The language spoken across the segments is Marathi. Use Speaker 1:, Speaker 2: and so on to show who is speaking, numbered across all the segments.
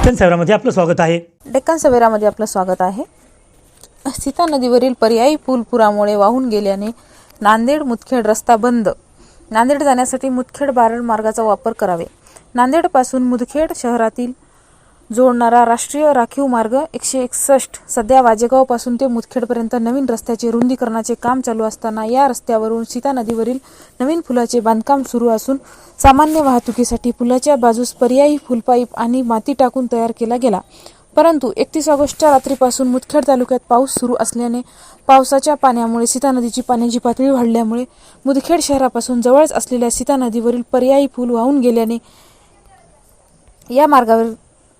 Speaker 1: डेक्कन सवेरामध्ये आपलं स्वागत आहे.
Speaker 2: डेक्कन सवेरामध्ये आपलं स्वागत आहे. सीता नदीवरील पर्यायी पूल पुरामुळे वाहून गेल्याने नांदेड मुदखेड रस्ता बंद. नांदेड जाण्यासाठी मुदखेड बारड मार्गाचा वापर करावे. नांदेडपासून मुदखेड शहरातील जोडणारा राष्ट्रीय राखीव मार्ग एकशे एकसष्ट. सध्या वाजेगावपासून ते मुदखेडपर्यंत नवीन रस्त्याचे रुंदीकरणाचे काम चालू असताना या रस्त्यावरून सीता नदीवरील नवीन पुलाचे बांधकाम सुरू असून सामान्य वाहतुकीसाठी पुलाच्या बाजूस पर्यायी फुलपाईप आणि माती टाकून तयार केला गेला. परंतु एकतीस ऑगस्टच्या रात्रीपासून मुदखेड तालुक्यात पाऊस सुरू असल्याने पावसाच्या पाण्यामुळे सीता नदीची पाण्याची पातळी वाढल्यामुळे मुदखेड शहरापासून जवळच असलेल्या सीता नदीवरील पर्यायी पूल वाहून गेल्याने या मार्गावर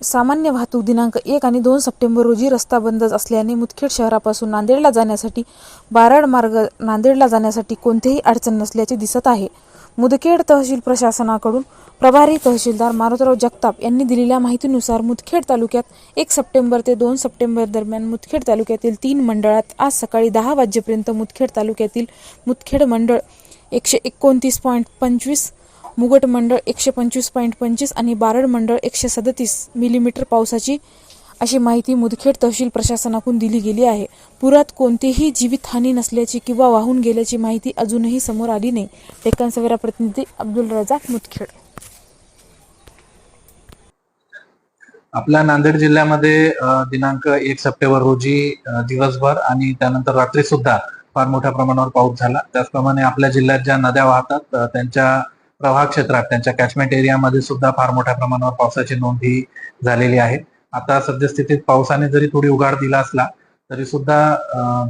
Speaker 2: सामान्य वाहतूक दिनांक एक आणि दोन सप्टेंबर रोजी रस्ता बंद असल्याने मुदखेड शहरापासून नांदेडला जाण्यासाठी बारड मार्ग नांदेडला जाण्यासाठी कोणतीही अडचण नसल्याचे दिसत आहे. मुदखेड तहसील प्रशासनाकडून प्रभारी तहसीलदार मारुतराव जगताप यांनी दिलेल्या माहितीनुसार मुदखेड तालुक्यात एक सप्टेंबर ते दोन सप्टेंबर दरम्यान मुदखेड तालुक्यातील तीन मंडळात आज सकाळी दहा वाजेपर्यंत मुदखेड तालुक्यातील मुदखेड मंडळ एकशे एकोणतीस पॉईंट पंचवीस मुगट मंडळ एकशे पंचवीस पॉईंट पंचवीस आणि बारड मंडळ एकशे सदतीस मिलीमीटर पावसाची अशी माहिती मुदखेड तहसील प्रशासनाकडून दिली गेली आहे. पुरात कोणतीही जीवितहानी नसल्याची किंवा वाहून गेल्याची माहिती अजूनही समोर आली नाही. डेक्कन सवेरा प्रतिनिधी अब्दुल रजाक मुदखेड.
Speaker 3: आपल्या नांदेड जिल्ह्यामध्ये दिनांक एक सप्टेंबर रोजी दिवसभर आणि त्यानंतर रात्री सुद्धा फार मोठ्या प्रमाणावर पाऊस झाला. त्याचप्रमाणे आपल्या जिल्ह्यात ज्या नद्या वाहतात त्यांच्या प्रवाह क्षेत्रात त्यांच्या कॅचमेंट एरियामध्ये सुद्धा फार मोठ्या प्रमाणावर पावसाची नोंद ही झालेली आहे. आता सद्यस्थितीत पावसाने जरी थोडी उघाड दिला असला तरी सुद्धा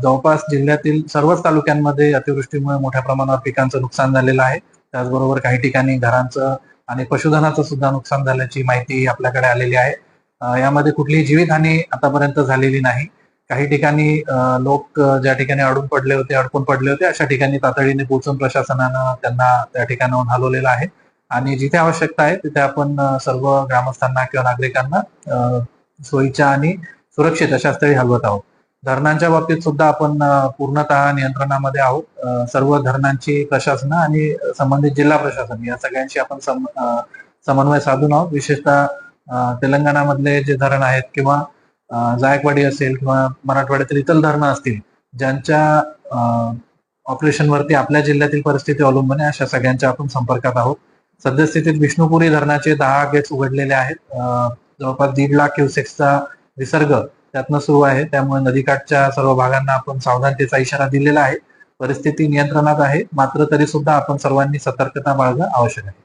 Speaker 3: जवळपास जिल्ह्यातील सर्वच तालुक्यांमध्ये अतिवृष्टीमुळे मोठ्या प्रमाणावर पिकांचं नुकसान झालेलं आहे. त्याचबरोबर काही ठिकाणी घरांचं आणि पशुधनाचं सुद्धा नुकसान झाल्याची माहिती आपल्याकडे आलेली आहे. यामध्ये कुठलीही जीवितहानी आतापर्यंत झालेली नाही. काही ठिकाणी लोक ज्या ठिकाणी अडून पडले होते अडकून पडले होते अशा ठिकाणी तातडीने पोहोचून प्रशासनानं त्यांना त्या ठिकाणाहून हलवलेलं आहे. आणि जिथे आवश्यकता आहे तिथे आपण सर्व ग्रामस्थांना किंवा नागरिकांना सोयीच्या आणि सुरक्षित अशा स्थळी हलवत आहोत. धरणांच्या बाबतीत सुद्धा आपण पूर्णतः नियंत्रणामध्ये आहोत. सर्व धरणांची प्रशासनं आणि संबंधित जिल्हा प्रशासन या सगळ्यांशी आपण सम- समन्वय साधून आहोत. विशेषतः तेलंगणामधले जे धरण आहेत किंवा जायकवाडी असेल किंवा मराठवाड्यातील इतर धरणं असतील ज्यांच्या ऑपरेशनवरती आपल्या जिल्ह्यातील परिस्थिती अवलंबून आहे अशा सगळ्यांच्या आपण संपर्कात आहोत. सद्यस्थितीत विष्णुपुरी धरणाचे दहा गेट्स उघडलेले आहेत. जवळपास दीड लाख क्युसेक्सचा विसर्ग त्यातनं सुरू आहे. त्यामुळे नदीकाठच्या सर्व भागांना आपण सावधानतेचा इशारा दिलेला आहे. परिस्थिती नियंत्रणात आहे. मात्र तरी सुद्धा आपण सर्वांनी सतर्कता बाळगणं आवश्यक आहे.